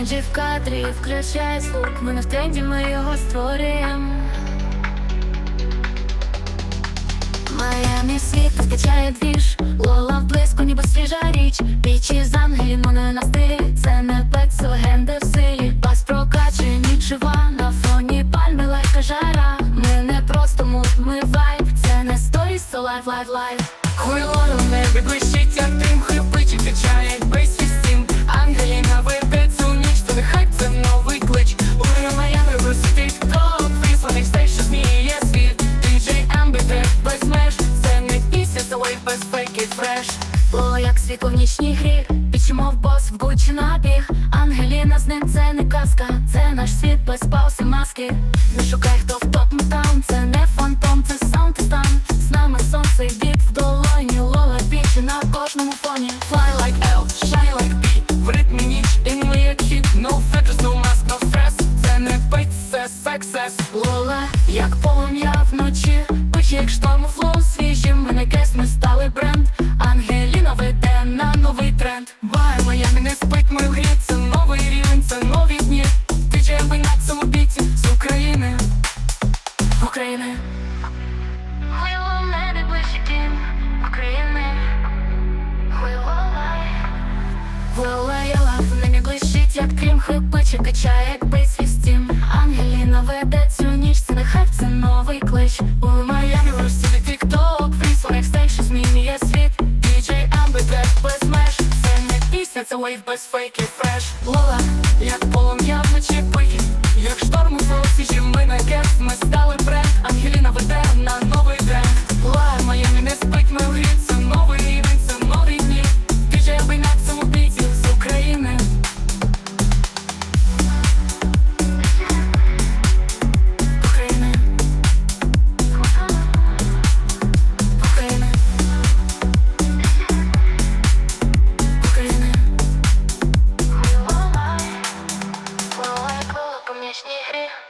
Менеджер в кадрі включає звук, ми не в тренді, ми його створюємо. Майами світ скачає двіж. Лола в близько, ніби свіжа річ. Пічі з ангеліною на стилі. Це не пекс, легенди в силі. Бас прокачує ніч жива. На фоні пальми легка жара. Ми не просто мут, ми вайб. Це не сторіс, це лайф, лайф, лайф. Хуйло в небі як світло в нічній грі. В бос в Гуччі набіг. Ангеліна з ним це не казка. Це наш світ без пауз і маски. Не шукай хто в топ метаун Це не фантом, це саунд стан. З нами сонце і біт в долоні. Лола пічі на кожному фоні. Fly like L, shine like B. В ритмі ніч, ми як хіт. No feathers, no mask, no stress. Це не бит, це success. Лола, як полум'я вночі. Пич як шторм у флоу свіжі. Ми не кес, України в небі ближче дім України. Вилаяла в небі блищить, як крім хрипиче Качає, як бейс стім Ангеліна веде цю ніч, це не це новий клич. У Майамі в розсілі тік-ток Фрісло, як змінює світ. Діджей Амбітрек без меж. Це не пісня, це лейв без фейків фреш. Лола, як полум'я вночі пихі Як Хуйло лай Хуйло